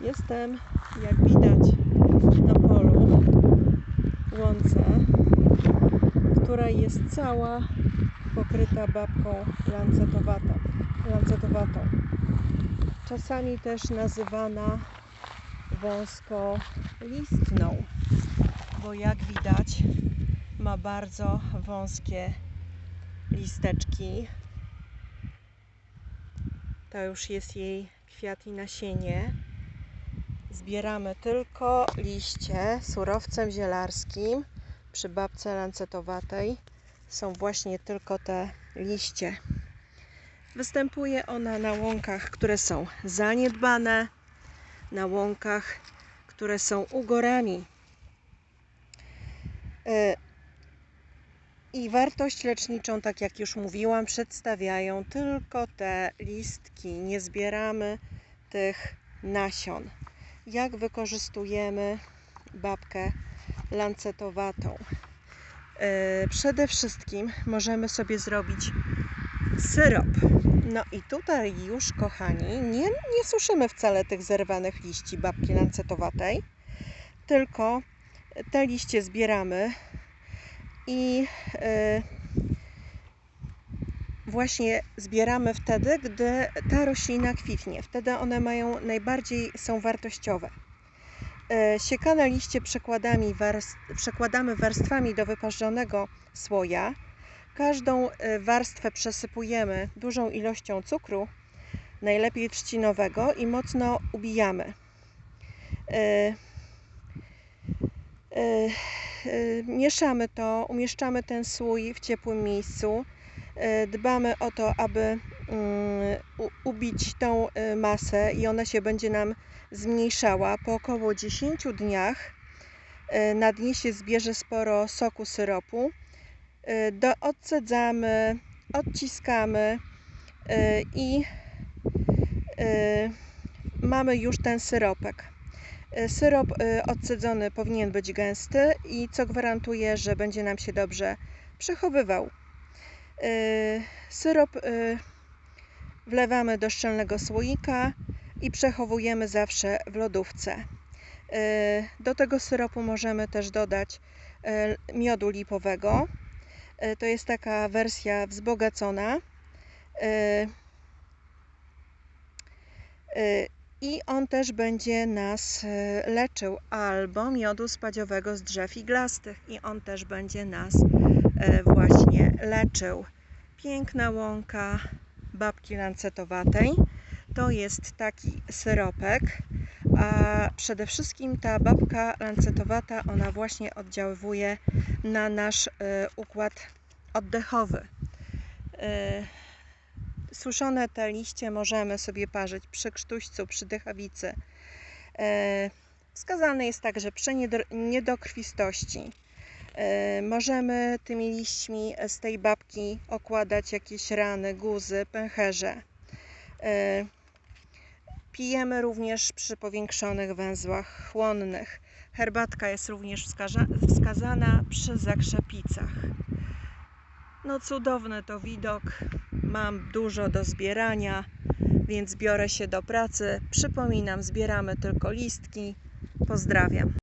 Jestem, jak widać, na polu łące, która jest cała pokryta babką lancetowatą. lancetowatą. Czasami też nazywana wąskolistną, bo jak widać ma bardzo wąskie listeczki. To już jest jej kwiat i nasienie. Zbieramy tylko liście surowcem zielarskim. Przy babce lancetowatej są właśnie tylko te liście. Występuje ona na łąkach, które są zaniedbane, na łąkach, które są ugorami. E, I wartość leczniczą, tak jak już mówiłam, przedstawiają tylko te listki. Nie zbieramy tych nasion. Jak wykorzystujemy babkę lancetowatą? E, Przede wszystkim możemy sobie zrobić syrop. No i tutaj już, kochani, nie, nie suszymy wcale tych zerwanych liści babki lancetowatej, tylko te liście zbieramy i e, właśnie zbieramy wtedy, gdy ta roślina kwitnie. Wtedy one mają najbardziej są wartościowe. E, Siekane liście przekładami warst- przekładamy warstwami do wyparzonego słoja. Każdą e, warstwę przesypujemy dużą ilością cukru, najlepiej trzcinowego i mocno ubijamy. E, Mieszamy to, umieszczamy ten słój w ciepłym miejscu. E, Dbamy o to, aby mm, ubić tą e, masę i ona się będzie nam zmniejszała. Po około 10 dniach e, na dnie się zbierze sporo soku syropu. Do, odcedzamy, odciskamy i mamy już ten syropek. Syrop odcedzony powinien być gęsty i co gwarantuje, że będzie nam się dobrze przechowywał. E, Syrop e, wlewamy do szczelnego słoika i przechowujemy zawsze w lodówce. E, Do tego syropu możemy też dodać miodu lipowego. To jest taka wersja wzbogacona. I on też będzie nas e, leczył, albo miodu spadziowego z drzew iglastych, i on też będzie nas e, właśnie leczył. Piękna łąka babki lancetowatej. To jest taki syropek, a przede wszystkim ta babka lancetowata, ona właśnie oddziaływuje na nasz e, układ oddechowy. Suszone te liście możemy sobie parzyć przy krztuścu, przy dychawicy. E, Wskazane jest także przy niedokrwistości. E, Możemy tymi liśćmi z tej babki okładać jakieś rany, guzy, pęcherze. E, Pijemy również przy powiększonych węzłach chłonnych. Herbatka jest również wskaza- wskazana przy zakrzepicach. No cudowny to widok. Mam dużo do zbierania, więc biorę się do pracy. Przypominam, zbieramy tylko listki. Pozdrawiam.